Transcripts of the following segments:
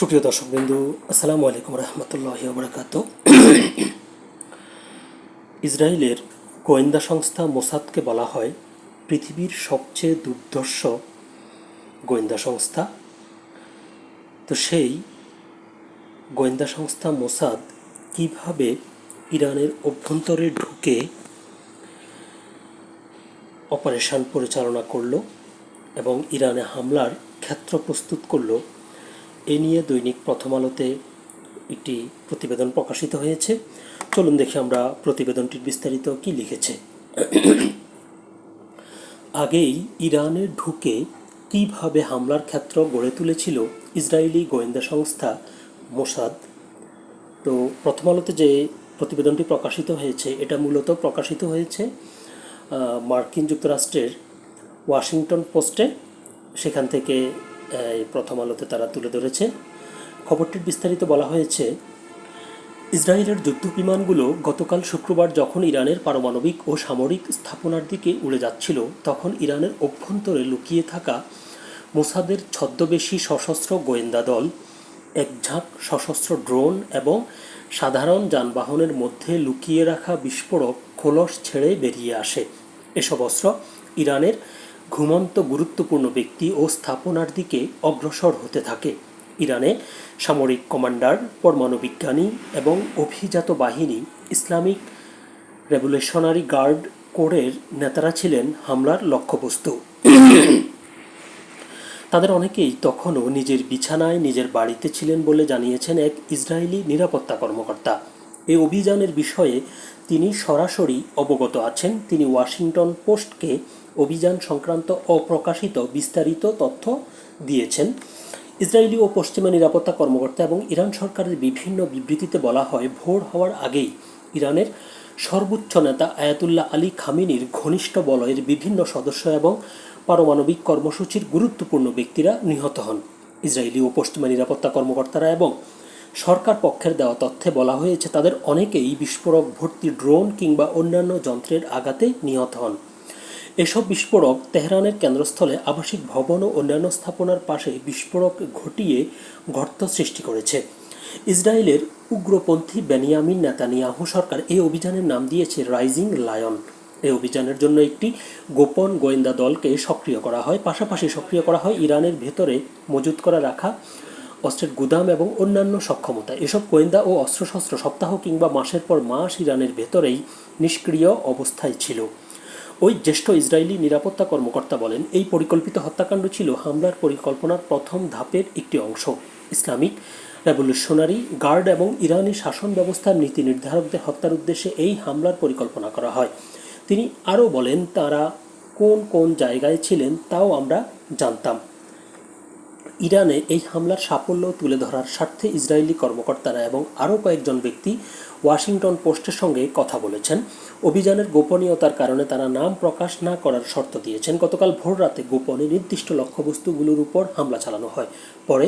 সুপ্রিয় দর্শকবৃন্দু, আসসালামু আলাইকুম রহমতুল্লাহ বরাকাত ইসরায়েলের গোয়েন্দা সংস্থা মোসাদকে বলা হয় পৃথিবীর সবচেয়ে দুর্ধর্ষ গোয়েন্দা সংস্থা। তো সেই গোয়েন্দা সংস্থা মোসাদ কীভাবে ইরানের অভ্যন্তরে ঢুকে অপারেশন পরিচালনা করল এবং ইরানে হামলার ক্ষেত্র প্রস্তুত করল এ নিয়ে দৈনিক প্রথম আলোতে একটি প্রতিবেদন প্রকাশিত হয়েছে। চলুন দেখি আমরা প্রতিবেদনটির বিস্তারিত কি লিখেছে। আগেই ইরানে ঢুকে কীভাবে হামলার ক্ষেত্র গড়ে তুলেছিল ইসরায়েলি গোয়েন্দা সংস্থা মোসাদ। তো প্রথম আলোতে যে প্রতিবেদনটি প্রকাশিত হয়েছে, এটা মূলত প্রকাশিত হয়েছে মার্কিন যুক্তরাষ্ট্রের ওয়াশিংটন পোস্টে। সেখান থেকে এই প্রথম আলোতে তারা তুলে ধরেছে। খবরটির বিস্তারিত বলা হয়েছে, ইসরায়েলের যুদ্ধ বিমানগুলো গতকাল শুক্রবার যখন ইরানের পারমাণবিক ও সামরিক স্থাপনার দিকে উড়ে যাচ্ছিল, তখন ইরানের অভ্যন্তরে লুকিয়ে থাকা মোসাদের ছদ্মবেশী সশস্ত্র গোয়েন্দা দল এক ঝাঁক সশস্ত্র ড্রোন এবং সাধারণ যানবাহনের মধ্যে লুকিয়ে রাখা বিস্ফোরক খোলস ছেড়ে বেরিয়ে আসে। এসব অস্ত্র ইরানের ঘুমন্ত গুরুত্বপূর্ণ ব্যক্তি ও স্থাপনার দিকে অগ্রসর হতে থাকে। ইরানে সামরিক কমান্ডার, পরমাণু বিজ্ঞানী এবং অভিজাত বাহিনী, ইসলামিক রেভলিউশনারি গার্ড কোরের নেতারা ছিলেন হামলার লক্ষ্যবস্তু। তাদের অনেকেই তখনও নিজের বিছানায় নিজের বাড়িতে ছিলেন বলে জানিয়েছেন এক ইসরায়েলি নিরাপত্তা কর্মকর্তা। এই অভিযানের বিষয়ে তিনি সরাসরি অবগত আছেন। তিনি ওয়াশিংটন পোস্টকে অভিযান সংক্রান্ত অপ্রকাশিত বিস্তারিত তথ্য দিয়েছেন। ইসরায়েলি ও পশ্চিমা নিরাপত্তা কর্মকর্তা এবং ইরান সরকারের বিভিন্ন বিবৃতিতে বলা হয়, ভোর হওয়ার আগেই ইরানের সর্বোচ্চ নেতা আয়াতুল্লাহ আলী খামিনির ঘনিষ্ঠ বলয়ের বিভিন্ন সদস্য এবং পারমাণবিক কর্মসূচির গুরুত্বপূর্ণ ব্যক্তিরা নিহত হন। ইসরায়েলি ও পশ্চিমা নিরাপত্তা কর্মকর্তারা এবং সরকার পক্ষের দেওয়া তথ্যে বলা হয়েছে, তাদের অনেকেই বিস্ফোরক ভর্তি ড্রোন কিংবা অন্যান্য যন্ত্রের আঘাতে নিহত হন। এসব বিস্ফোরক তেহরানের কেন্দ্রস্থলে আবাসিক ভবন ও অন্যান্য স্থাপনার পাশে বিস্ফোরক ঘটিয়ে গর্ত সৃষ্টি করেছে। ইসরায়েলের উগ্রপন্থী বেনিয়ামিন নেতানিয়াহু সরকার এই অভিযানের নাম দিয়েছে রাইজিং লায়ন। এই অভিযানের জন্য একটি গোপন গোয়েন্দা দলকে সক্রিয় করা হয়। পাশাপাশি সক্রিয় করা হয় ইরানের ভেতরে মজুত করা রাখা অস্ত্রের গুদাম এবং অন্যান্য সক্ষমতা। এসব গোয়েন্দা ও অস্ত্রশস্ত্র সপ্তাহ কিংবা মাসের পর মাস ইরানের ভেতরেই নিষ্ক্রিয় অবস্থায় ছিল। ওই জ্যেষ্ঠ ইসরায়েলি নিরাপত্তা কর্মকর্তা বলেন, এই পরিকল্পিত হত্যাকাণ্ড ছিল হামলার পরিকল্পনার প্রথম ধাপের একটি অংশ। ইসলামিক রেভলিউশনারি গার্ড এবং ইরানি শাসন ব্যবস্থার নীতি নির্ধারকদের হত্যার উদ্দেশ্যে এই হামলার পরিকল্পনা করা হয়। তিনি আরও বলেন, তারা কোন কোন জায়গায় ছিলেন তাও আমরা জানতাম। ইরানে এই হামলার সাফল্য তুলে ধরার স্বার্থে ইসরায়েলি কর্মকর্তারা এবং আরও কয়েকজন ব্যক্তি ওয়াশিংটন পোস্টের সঙ্গে কথা বলেছেন। অভিযানের গোপনীয়তার কারণে তারা নাম প্রকাশ না করার শর্ত দিয়েছেন। গতকাল ভোর রাতে গোপনে নির্দিষ্ট লক্ষ্যবস্তুগুলোর উপর হামলা চালানো হয়। পরে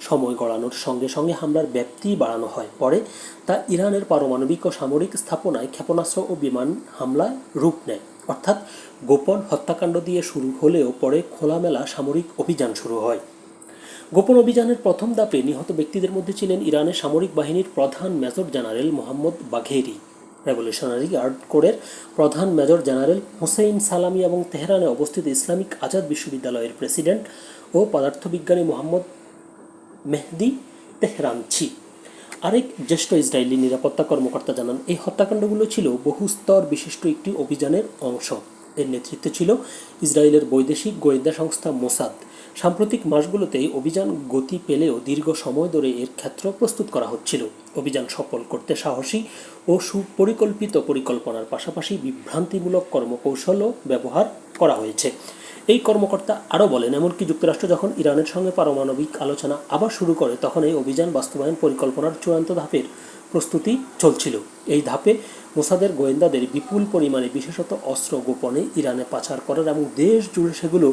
সময় গড়ানোর সঙ্গে সঙ্গে হামলার ব্যাপ্তি বাড়ানো হয়। পরে তা ইরানের পারমাণবিক ও সামরিক স্থাপনায় ক্ষেপণাস্ত্র ও বিমান হামলায় রূপ নেয়। অর্থাৎ গোপন হত্যাকাণ্ড দিয়ে শুরু হলেও পরে খোলামেলা সামরিক অভিযান শুরু হয়। গোপন অভিযানের প্রথম দাপে নিহত ব্যক্তিদের মধ্যে ছিলেন ইরানের সামরিক বাহিনীর প্রধান major general Mohammad Bagheri. Revolutionary guard কোরের প্রধান মেজর জেনারেল হোসেইন সালামি এবং তেহরানে অবস্থিত ইসলামিক আজাদ বিশ্ববিদ্যালয়ের প্রেসিডেন্ট ও পদার্থবিজ্ঞানী মোহাম্মদ মেহদি তেহরানছি আরেক জ্যেষ্ঠ ইসরায়েলি নিরাপত্তা কর্মকর্তা জানান, এই হত্যাকাণ্ডগুলো ছিল বহু স্তর বিশিষ্ট একটি অভিযানের অংশ। এর নেতৃত্বে ছিল ইসরায়েলের বৈদেশিক গোয়েন্দা সংস্থা মোসাদ। সাম্প্রতিক মাসগুলোতে অভিযান গতি পেলেও দীর্ঘ সময় ধরে এর ক্ষেত্র প্রস্তুত করা হচ্ছিল। অভিযান সফল করতে সাহসী ও সুপরিকল্পিত পরিকল্পনার পাশাপাশি বিভ্রান্তিমূলক কর্মকৌশলও ব্যবহার করা হয়েছে। এই কর্মকর্তা আরও বলেন, এমনকি যুক্তরাষ্ট্র যখন ইরানের সঙ্গে পারমাণবিক আলোচনা আবার শুরু করে, তখন এই অভিযান বাস্তবায়ন পরিকল্পনার চূড়ান্ত ধাপের প্রস্তুতি চলছিল। এই ধাপে মোসাদের গোয়েন্দাদের বিপুল পরিমাণে বিশেষত অস্ত্র গোপনে ইরানে পাচার করার এবং দেশ জুড়ে সেগুলো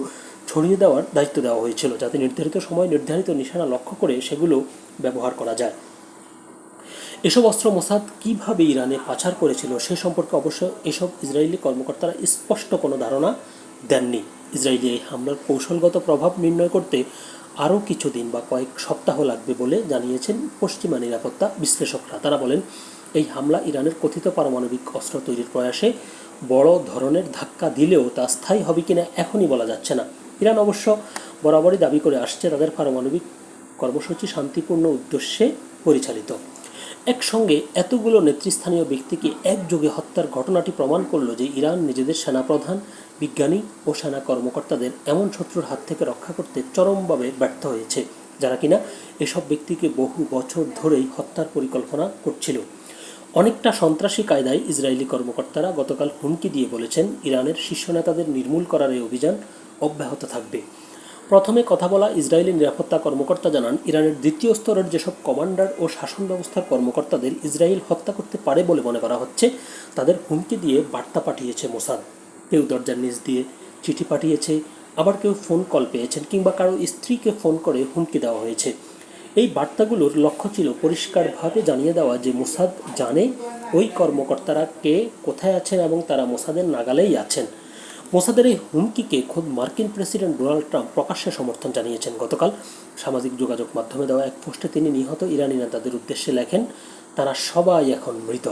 ছড়িয়ে দেওয়ার দায়িত্ব দেওয়া হয়েছিল, যাতে নির্ধারিত সময় নির্ধারিত নিশানা লক্ষ্য করে সেগুলো ব্যবহার করা যায়। এসব অস্ত্র মোসাদ কীভাবে ইরানে পাচার করেছিল সে সম্পর্কে অবশ্য এসব ইসরায়েলি কর্মকর্তারা স্পষ্ট কোনো ধারণা দেননি। ইসরায়েলি এই হামলার কৌশলগত প্রভাব নির্ণয় করতে আরও কিছুদিন বা কয়েক সপ্তাহ লাগবে বলে জানিয়েছেন পশ্চিমা নিরাপত্তা বিশ্লেষকরা। তারা বলেন, এই হামলা ইরানের কথিত পারমাণবিক অস্ত্র তৈরির প্রয়াসে বড় ধরনের ধাক্কা দিলেও তা স্থায়ী হবে কিনা এখনই বলা যাচ্ছে না। ইরান অবশ্য বরাবরই দাবি করে আসছে, তাদের পারমাণবিক কর্মসূচি শান্তিপূর্ণ উদ্দেশ্যে পরিচালিত। একসঙ্গে এতগুলো নেতৃস্থানীয় ব্যক্তিকে একযোগে হত্যার ঘটনাটি প্রমাণ করল যে ইরান নিজেদের সেনাপ্রধান, বিজ্ঞানী ও সেনা কর্মকর্তাদের এমন শত্রুর হাত থেকে রক্ষা করতে চরমভাবে ব্যর্থ হয়েছে, যারা কিনা এসব ব্যক্তিকে বহু বছর ধরেই হত্যার পরিকল্পনা করছিল। অনেকটা সন্ত্রাসী কায়দায় ইসরায়েলি কর্মকর্তারা গতকাল হুমকি দিয়ে বলেছেন, ইরানের শীর্ষ নেতাদের নির্মূল করার এই অভিযান অব্যাহত থাকবে। প্রথমে কথা বলা ইসরায়েলি নিরাপত্তা কর্মকর্তা জানান, ইরানের দ্বিতীয় স্তরের যেসব কমান্ডার ও শাসন ব্যবস্থার কর্মকর্তাদের ইসরায়েল হত্যা করতে পারে বলে মনে করা হচ্ছে, তাদের হুমকি দিয়ে বার্তা পাঠিয়েছে মোসাদ। কেউ দরজার নিচ দিয়ে চিঠি পাঠিয়েছে, আবার কেউ ফোন কল পেয়েছেন কিংবা কারও স্ত্রীকে ফোন করে হুমকি দেওয়া হয়েছে। এই বার্তাগুলোর লক্ষ্য ছিল পরিষ্কারভাবে জানিয়ে দেওয়া যে মোসাদ জানে ওই কর্মকর্তারা কে, কোথায় আছেন এবং তারা মোসাদের নাগালেই আছেন। মোসাদের এই হুমকিকে খোদ মার্কিন প্রেসিডেন্ট ডোনাল্ড ট্রাম্প প্রকাশ্যে সমর্থন জানিয়েছেন। গতকাল সামাজিক যোগাযোগ মাধ্যমে দেওয়া এক পোস্টে তিনি নিহত ইরানি নেতাদের উদ্দেশ্যে লেখেন, তারা সবাই এখন মৃত।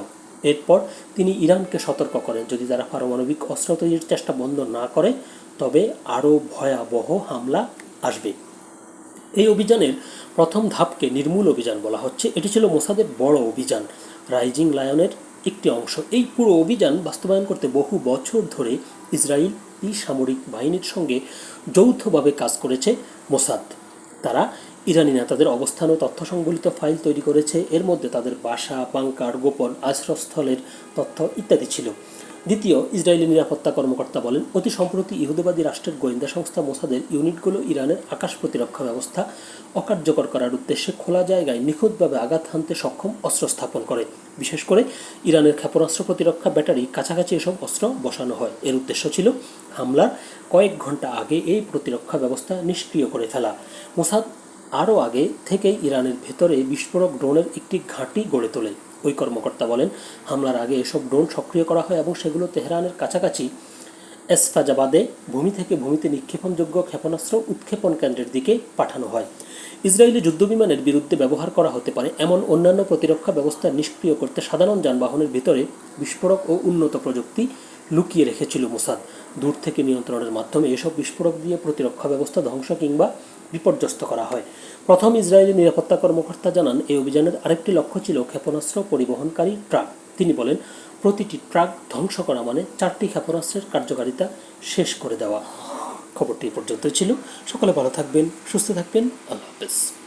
এরপর তিনি ইরানকে সতর্ক করেন, যদি তারা পারমাণবিক অস্ত্র তৈরির চেষ্টা বন্ধ না করে, তবে আরও ভয়াবহ হামলা আসবে। এই অভিযানের প্রথম ধাপকে নির্মূল অভিযান বলা হচ্ছে। এটি ছিল মোসাদের বড় অভিযান, রাইজিং লায়নের একটি অংশ। এই পুরো অভিযান বাস্তবায়ন করতে বহু বছর ধরে ইসরায়েল ই সামরিক বাহিনীর সঙ্গে যৌথভাবে কাজ করেছে মোসাদ। তারা ইরানি নেতাদের অবস্থান ও তথ্য সংবলিত ফাইল তৈরি করেছে। এর মধ্যে তাদের বাসা, বাংকার, গোপন আশ্রয়স্থলের তথ্য ইত্যাদি ছিল। দ্বিতীয়, ইসরায়েলি নিরাপত্তা কর্মকর্তা বলেন, অতি সম্প্রতি ইহুদিবাদী রাষ্ট্রের গোয়েন্দা সংস্থা মোসাদের ইউনিটগুলো ইরানের আকাশ প্রতিরক্ষা ব্যবস্থা অকার্যকর করার উদ্দেশ্যে খোলা জায়গায় নিখুঁতভাবে আঘাত হানতে সক্ষম অস্ত্র স্থাপন করে। বিশেষ করে ইরানের ক্ষেপণাস্ত্র প্রতিরক্ষা ব্যাটারি কাছাকাছি এসব অস্ত্র বসানো হয়। এর উদ্দেশ্য ছিল হামলার কয়েক ঘণ্টা আগে এই প্রতিরক্ষা ব্যবস্থা নিষ্ক্রিয় করে ফেলা। মোসাদ আরও আগে থেকেই ইরানের ভেতরে বিস্ফোরক ড্রোনের একটি ঘাঁটি গড়ে তোলে ওই কর্মকর্তা বলেন, হামলার আগে এসব ড্রোন সক্রিয় করা হয় এবং সেগুলো তেহরানের কাছাকাছি এসফাজাবাদে ভূমি থেকে ভূমিতে নিক্ষেপণযোগ্য ক্ষেপণাস্ত্র উৎক্ষেপণ কেন্দ্রের দিকে পাঠানো হয়। ইসরায়েলি যুদ্ধবিমানের বিরুদ্ধে ব্যবহার করা হতে পারে এমন অন্যান্য প্রতিরক্ষা ব্যবস্থা নিষ্ক্রিয় করতে সাধারণ যানবাহনের ভিতরে বিস্ফোরক ও উন্নত প্রযুক্তি লুকিয়ে রেখেছিল মোসাদ। দূর থেকে নিয়ন্ত্রণের মাধ্যমে এসব বিস্ফোরক দিয়ে প্রতিরক্ষা ব্যবস্থা ধ্বংস কিংবা বিপর্যস্ত করা হয়। প্রথম ইসরায়েলি নিরাপত্তা কর্মকর্তা জানান, এই অভিযানের আরেকটি লক্ষ্য ছিল ক্ষেপণাস্ত্র পরিবহনকারী ট্রাক। তিনি বলেন, প্রতিটি ট্রাক ধ্বংস করা মানে চারটি ক্ষেপণাস্ত্রের কার্যকারিতা শেষ করে দেওয়া। খবরটি পর্যন্ত ছিল। সকলে ভালো থাকবেন, সুস্থ থাকবেন। আল্লাহ হাফেজ।